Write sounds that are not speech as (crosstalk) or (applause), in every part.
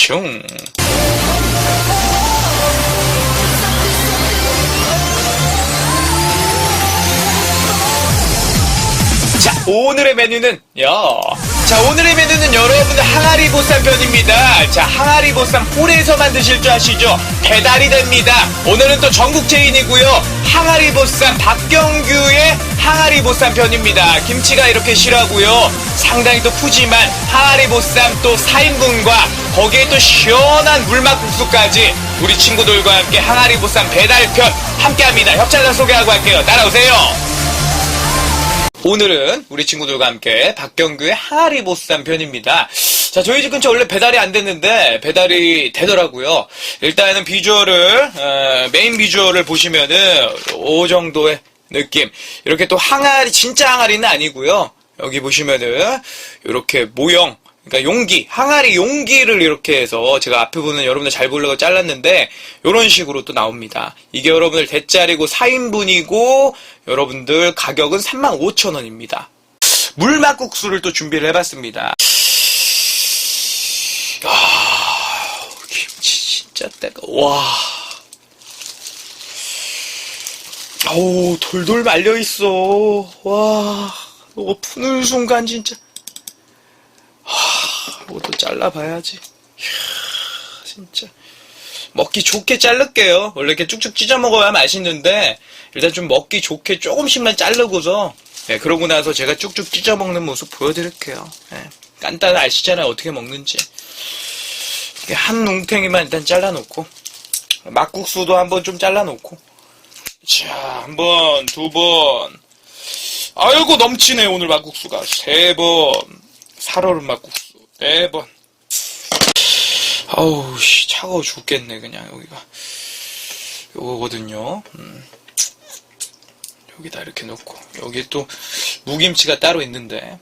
슝. 자, 오늘의 메뉴는, 야. 자, 오늘의 메뉴는 여러분들 항아리 보쌈 편입니다. 자, 항아리 보쌈 홀에서 만 드실 줄 아시죠? 배달이 됩니다. 오늘은 또 전국 체인이고요. 항아리 보쌈 박경규의 항아리 보쌈 편입니다. 김치가 이렇게 실하고요. 상당히 또 푸짐한 항아리 보쌈 또 4인분과 거기에 또 시원한 물막국수까지 우리 친구들과 함께 항아리 보쌈 배달편 함께합니다. 협찬자 소개하고 할게요. 따라오세요. 오늘은 우리 친구들과 함께 박경규의 항아리 보쌈 편입니다. 자, 저희 집 근처 원래 배달이 안 됐는데 배달이 되더라고요. 일단은 비주얼을 어, 메인 비주얼을 보시면은 오 정도의 느낌. 이렇게 또 항아리 진짜 항아리는 아니고요. 여기 보시면은 이렇게 모형 그러니까 용기, 항아리 용기를 이렇게 해서 제가 앞에 보는 여러분들 잘 보려고 잘랐는데 이런 식으로 또 나옵니다. 이게 여러분들 대짜리고 4인분이고 여러분들 가격은 35,000원입니다. 물막국수를 또 준비를 해봤습니다. 아, 김치 진짜 때가 와. 아우 돌돌 말려 있어. 와, 이거 푸는 순간 진짜. 이것도 잘라봐야지. 이야, 진짜. 먹기 좋게 자를게요. 원래 이렇게 쭉쭉 찢어 먹어야 맛있는데, 일단 좀 먹기 좋게 조금씩만 자르고서, 네, 그러고 나서 제가 쭉쭉 찢어 먹는 모습 보여드릴게요. 네, 간단 아시잖아요. 어떻게 먹는지. 한 뭉탱이만 일단 잘라놓고, 막국수도 한번 좀 잘라놓고, 자, 한 번, 두 번. 아이고, 넘치네, 오늘 막국수가. 세 번. 살얼음 막국수. 네 번. 아우, 씨, 차가워 죽겠네, 그냥, 여기가. 요거거든요. 음. 여기다 이렇게 놓고. 여기 또, 무김치가 따로 있는데.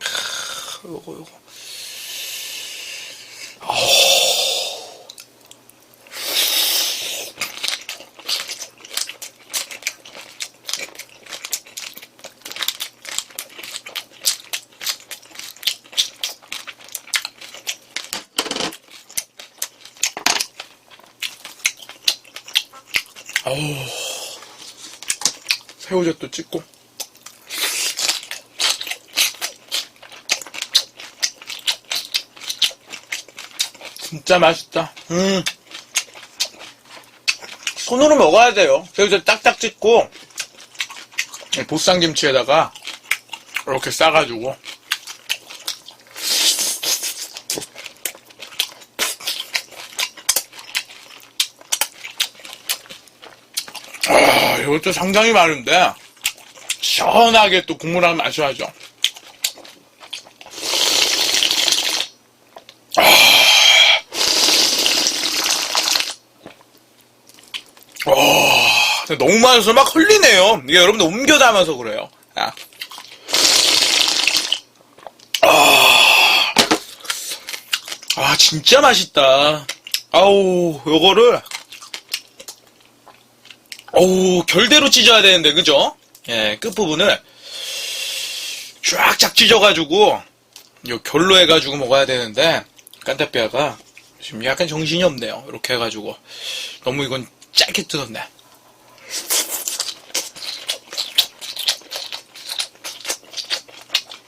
크, 요거, 요거. 새우젓도 찍고. 진짜 맛있다. 음. 손으로 먹어야 돼요. 새우젓 딱딱 찍고, 보쌈김치에다가, 이렇게 싸가지고. 이것도 상당히 많은데, 시원하게 또 국물 한번 마셔야죠. 아, 근데 너무 많아서 막 흘리네요. 이게 여러분들 옮겨 담아서 그래요. 아. 아, 아, 진짜 맛있다. 아우, 요거를 어우, 결대로 찢어야 되는데, 그죠? 예, 끝부분을 쫙쫙 찢어가지고, 요 결로 해가지고 먹어야 되는데, 깐타뼈가 지금 약간 정신이 없네요. 이렇게 해가지고. 너무 이건 짧게 뜯었네.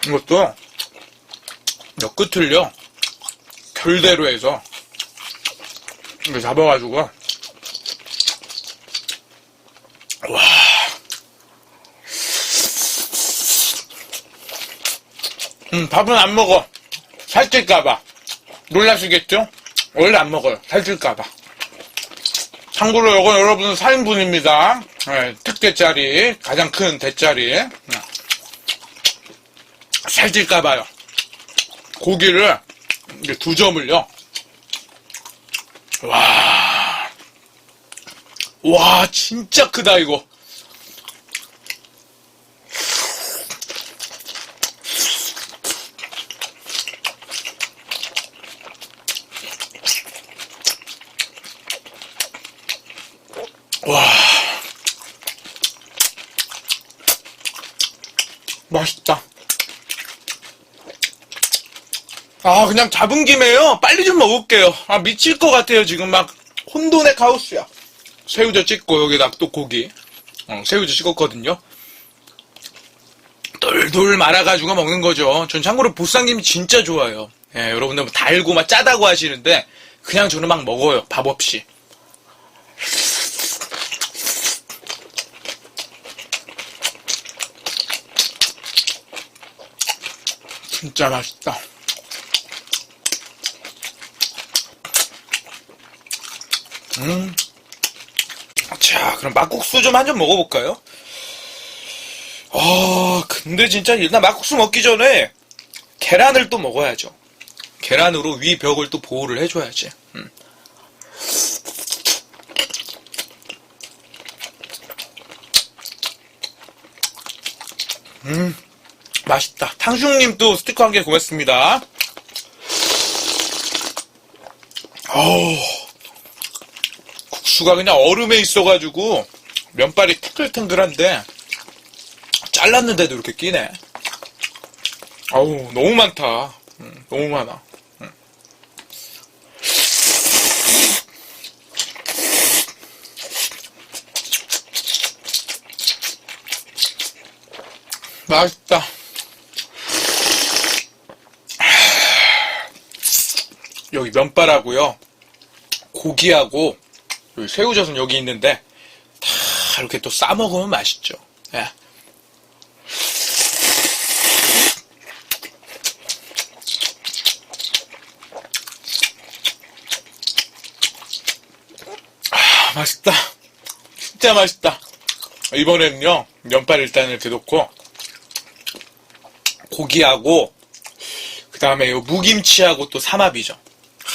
이것도, 요 끝을요, 결대로 해서, 이렇게 잡아가지고, 음, 밥은 안 먹어. 살찔까봐. 놀라시겠죠? 원래 안 먹어요. 살찔까봐. 참고로 이건 여러분 4인분입니다. 네, 특대짜리, 가장 큰 대짜리. 네. 살찔까봐요. 고기를 두 점을요. 와. 와, 진짜 크다, 이거. 맛있다. 아, 그냥 잡은 김에요. 빨리 좀 먹을게요. 아, 미칠 것 같아요. 지금 막 혼돈의 카오스야. 새우젓 찍고 여기다 또 고기. 어, 새우젓 찍었거든요. 돌돌 말아가지고 먹는 거죠. 전 참고로 보쌈김이 진짜 좋아요. 예, 여러분들 뭐 달고 막 짜다고 하시는데 그냥 저는 막 먹어요. 밥 없이. 진짜 맛있다. 음. 자, 그럼 막국수 좀 한 점 먹어볼까요? 아, 근데 진짜 일단 막국수 먹기 전에 계란을 또 먹어야죠. 계란으로 위 벽을 또 보호를 해줘야지. 음. 음, 맛있다. 탕수육님 또 스티커 한 개 고맙습니다. 어우, 국수가 그냥 얼음에 있어가지고 면발이 탱글탱글한데 잘랐는데도 이렇게 끼네. 아우 너무 많다. 음, 너무 많아. 음. 맛있다. 여기 면발하고요. 고기하고 새우젓은 여기 있는데 다 이렇게 또 싸 먹으면 맛있죠. 예. 아, 맛있다. 진짜 맛있다. 이번에는요, 면발 일단 이렇게 놓고, 고기하고, 그 다음에 요 무김치하고 또 삼합이죠.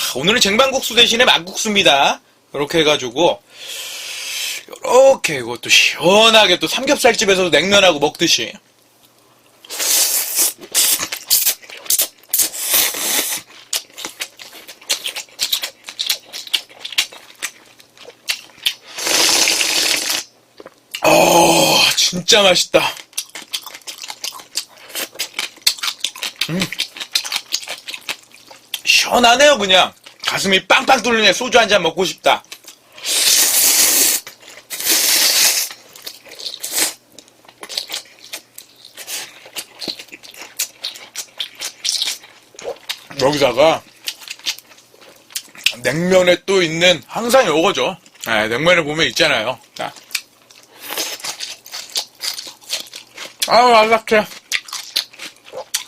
아, 오늘은 쟁반국수 대신에 막국수입니다. 이렇게 해가지고, 이렇게 이것도 시원하게 또 삼겹살집에서도 냉면하고 먹듯이. 어, 진짜 맛있다. 음. 시원하네요, 그냥. 가슴이 빵빵 뚫리네. 소주 한 잔 먹고 싶다. 여기다가 냉면에 또 있는 항상 요거죠. 네, 냉면에 보면 있잖아요. 자. 아우 아삭해.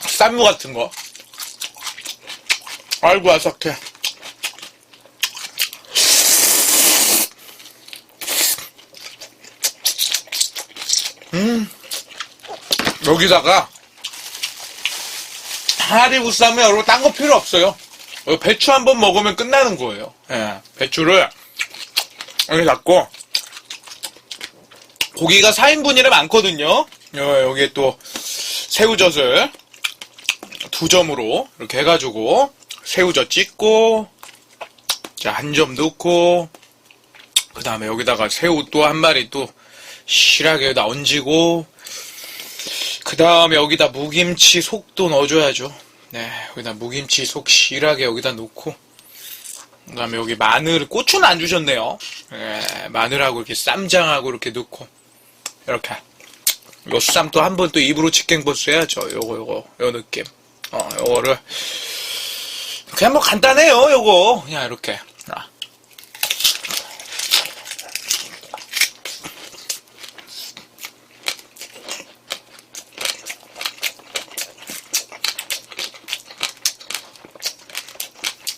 쌈무 같은 거. 아이고 아삭해. 여기다가 하리부쌈에 여러분 딴 거 필요 없어요. 어, 배추 한 번 먹으면 끝나는 거예요. 예, 배추를 여기 잡고 고기가 4인분이라 많거든요. 여- 여기에 또 새우젓을 두 점으로 이렇게 해가지고 새우젓 찍고 자한점 넣고 그 다음에 여기다가 새우 또 한 마리 또 실하게 여기다 얹고 그 다음에 여기다 무김치 속도 넣어줘야죠. 네, 여기다 무김치 속 실하게 여기다 놓고 그 다음에 여기 마늘, 고추는 안 주셨네요. 네, 마늘하고 이렇게 쌈장하고 이렇게 넣고 이렇게 요 쌈 또 한 번 또 입으로 직갱버스 해야죠. 요거 요거 요 느낌. 어, 요거를 그냥 뭐 간단해요. 요거 그냥 이렇게.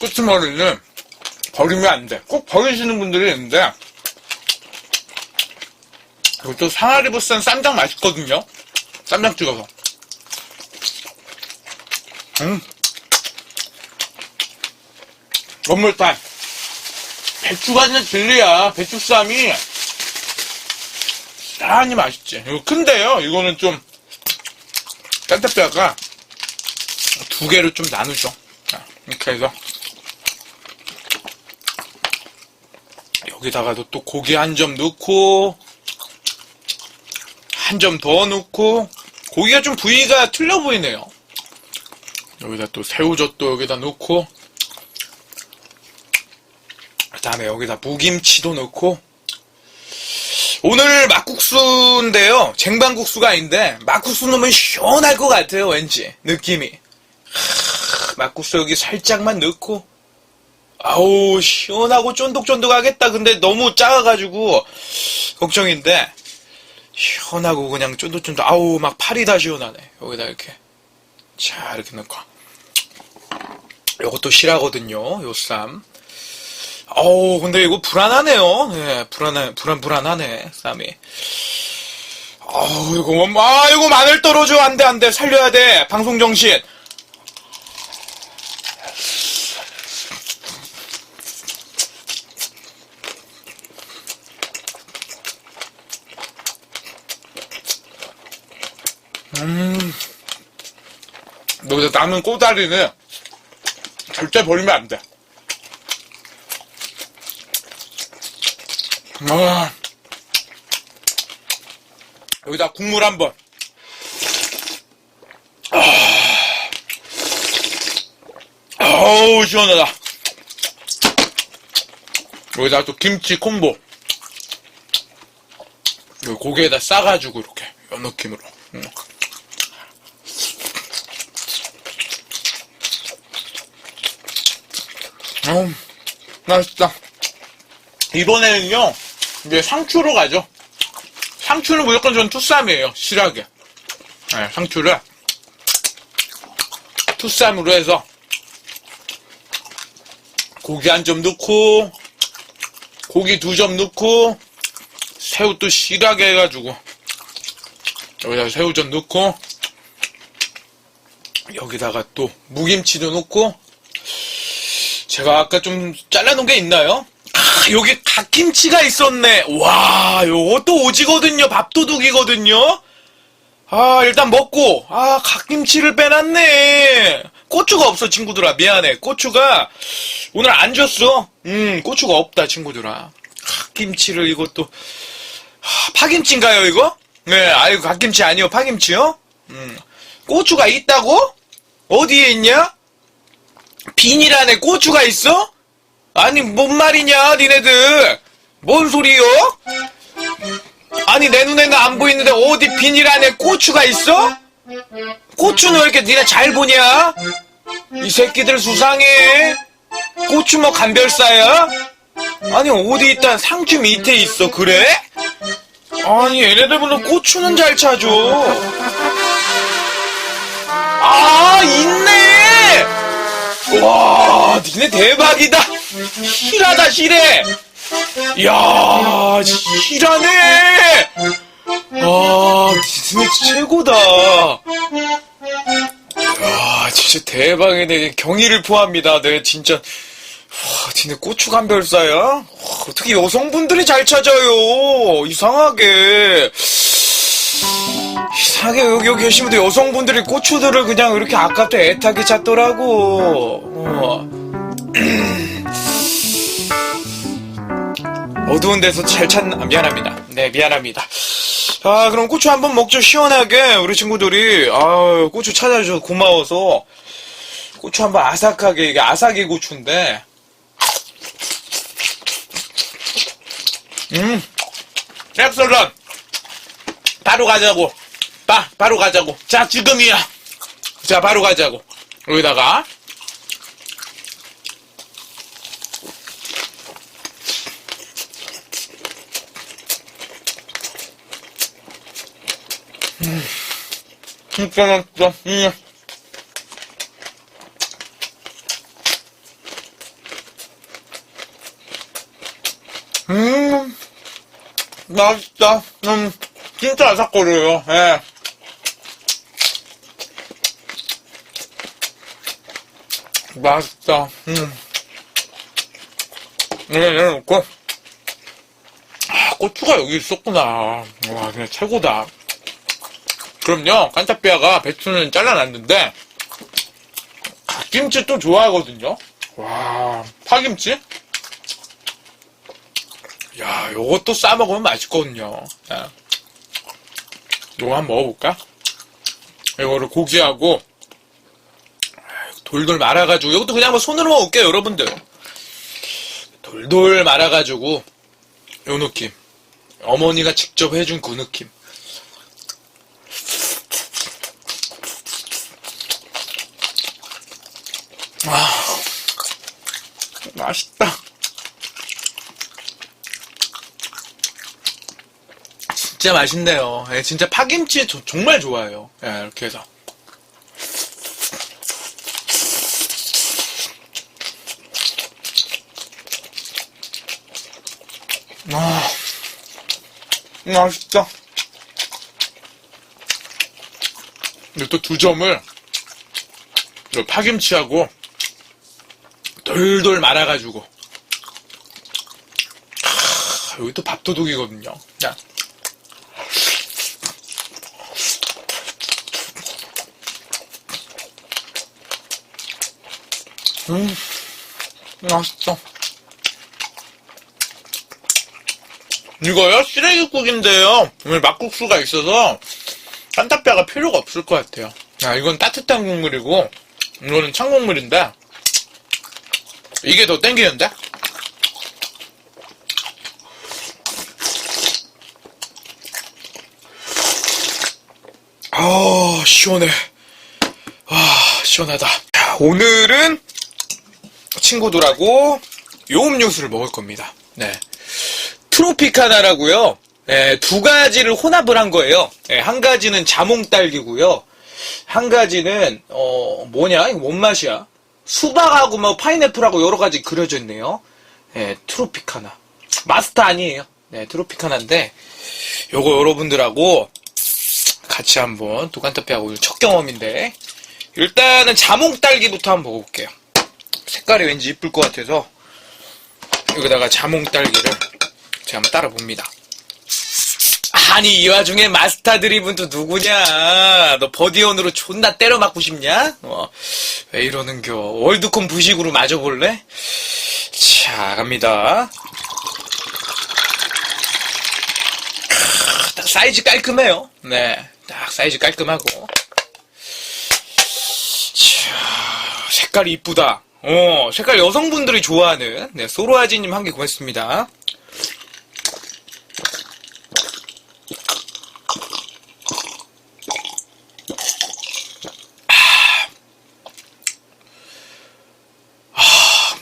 아. 끝머리는 버리면 안 돼. 꼭 버리시는 분들이 있는데 이것도 상하리보쌈 쌈장 맛있거든요. 쌈장 찍어서. 음. 건물탄. 배추가 진짜 진리야. 배추쌈이 싸니 맛있지. 이거 큰데요. 이거는 좀 짠따뼈가 두 개로 좀 나누죠. 자, 이렇게 해서 여기다가도 또 고기 한 점 넣고 한 점 더 넣고 고기가 좀 부위가 틀려 보이네요. 여기다 또 새우젓도 여기다 넣고 그다음에 여기다 무김치도 넣고 오늘 막국수인데요. 쟁반국수가 아닌데 막국수 넣으면 시원할 것 같아요. 왠지 느낌이 하, 막국수 여기 살짝만 넣고 아우 시원하고 쫀득쫀득하겠다. 근데 너무 작아가지고 걱정인데 시원하고 그냥 쫀득쫀득 아우 막 팔이 다 시원하네. 여기다 이렇게 자 이렇게 넣고 요것도 실하거든요. 요 쌈. 어우, 근데 이거 불안하네요. 예, 불안해, 불안, 불안하네, 쌈이. 어우, 이거, 뭐, 아, 이거 마늘 떨어져. 안 돼, 안 돼. 살려야 돼. 방송 정신. 음. 여기다 남은 꼬다리는 절대 버리면 안 돼. 아, 여기다 국물 한 번. 아, 어우, 시원하다. 여기다 또 김치 콤보. 여기 고기에다 싸가지고 이렇게, 요 느낌으로. 음. 음, 맛있다. 이번에는요, 이제 상추로 가죠. 상추는 무조건 전 투쌈이에요. 실하게. 네, 상추를 투쌈으로 해서 고기 한 점 넣고 고기 두 점 넣고 새우 또 실하게 해가지고 여기다 새우 좀 넣고 여기다가 또 무김치도 넣고 제가 아까 좀 잘라놓은 게 있나요? 아, 여기 갓김치가 있었네. 와, 요것도 오지거든요. 밥도둑이거든요. 아, 일단 먹고, 아, 갓김치를 빼놨네. 고추가 없어, 친구들아. 미안해. 고추가 오늘 안 줬어. 음, 고추가 없다, 친구들아. 갓김치를 이것도. 하, 파김치인가요, 이거? 네, 아유, 갓김치 아니요, 파김치요? 음, 고추가 있다고? 어디에 있냐? 비닐 안에 고추가 있어? 아니 뭔 말이냐 니네들 뭔 소리요? 아니 내 눈에는 안 보이는데 어디 비닐 안에 고추가 있어? 고추는 왜 이렇게 니네 잘 보냐? 이 새끼들 수상해 고추 뭐 감별사야? 아니 어디 있다 상추 밑에 있어 그래? 아니 얘네들은 고추는 잘 찾아 아 있네 와, 니네 대박이다. 실하다, 실해. 이야, 실하네. 아, 니네 최고다. 야, 진짜 대박이네. 경의를 포함합니다. 네, 진짜. 와, 니네 고추 감별사야? 와, 어떻게 여성분들이 잘 찾아요? 이상하게. 이상하게 여기, 계신 분들 여성분들이 고추들을 그냥 이렇게 아깝게 애타게 찾더라고. 어. (clears throat) 어두운 데서 잘 찾는, 아, 미안합니다. 네, 미안합니다. 아, 그럼 고추 한번 먹죠. 시원하게. 우리 친구들이, 아 고추 찾아주셔서 고마워서. 고추 한번 아삭하게, 이게 아삭이 고추인데. 음, 랩설런. 바로 가자고. 바, 바로 가자고. 자, 지금이야. 자, 바로 가자고. 여기다가. 음, 진짜 맛있어. 음. 음, 맛있다. 음, 진짜 아삭거려요. 예. 맛있다. 음. 네, 내려놓고. 아, 고추가 여기 있었구나. 와, 그냥 최고다. 그럼요, 깐타피아가 배추는 잘라놨는데, 갓김치 또 좋아하거든요. 와, 파김치? 야, 요것도 싸먹으면 맛있거든요. 예. 요거 한번 먹어볼까? 이거를 고기하고, 돌돌 말아가지고 이것도 그냥 뭐 손으로 먹을게요 여러분들. 돌돌 말아가지고 요 느낌. 어머니가 직접 해준 그 느낌. 아 맛있다. 진짜 맛있네요. 예, 진짜 파김치 저- 정말 좋아해요. 예, 이렇게 해서 아, 맛있다. 또두 점을 요 파김치하고 돌돌 말아가지고 아, 여기 또 밥도둑이거든요. 자. 음, 맛있다. 이거요? 쓰레기국인데요. 오늘 막국수가 있어서 깐타뼈가 필요가 없을 것 같아요. 아, 이건 따뜻한 국물이고, 이거는 찬 국물인데, 이게 더 땡기는데? 아, 시원해. 아, 시원하다. 자, 오늘은 친구들하고 요 음료수를 먹을 겁니다. 네. 트로피카나라고요. 예, 두 가지를 혼합을 한 거예요. 예, 한 가지는 자몽 딸기고요. 한 가지는 어 뭐냐? 이거 뭔 맛이야? 수박하고 뭐 파인애플하고 여러 가지 그려져 있네요. 예, 트로피카나. 마스터 아니에요. 네, 트로피카나인데 요거 여러분들하고 같이 한번 도간타피하고 오늘 첫 경험인데 일단은 자몽 딸기부터 한번 먹어볼게요. 색깔이 왠지 이쁠 것 같아서 여기다가 자몽 딸기를 제가 한번 따라 봅니다. 아니 이 와중에 마스터 드리븐 또 누구냐? 너 버디온으로 존나 때려 맞고 싶냐? 어, 왜 이러는겨? 월드컵 부식으로 맞아 볼래? 자 갑니다. 크, 딱 사이즈 깔끔해요. 네, 딱 사이즈 깔끔하고. 자 색깔이 이쁘다. 어 색깔 여성분들이 좋아하는 네 소로아지님 한 개 고맙습니다.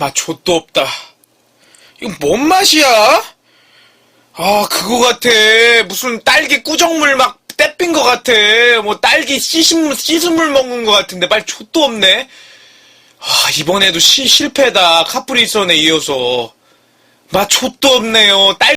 맛 좆도 없다. 이거 뭔 맛이야? 아, 그거 같아. 무슨 딸기 꾸정물 막 떼핀 것 같아. 뭐 딸기 씻은, 씻은 물 먹는 것 같은데 말 좆도 없네. 아, 이번에도 시, 실패다. 카프리선에 이어서. 맛 좆도 없네요. 딸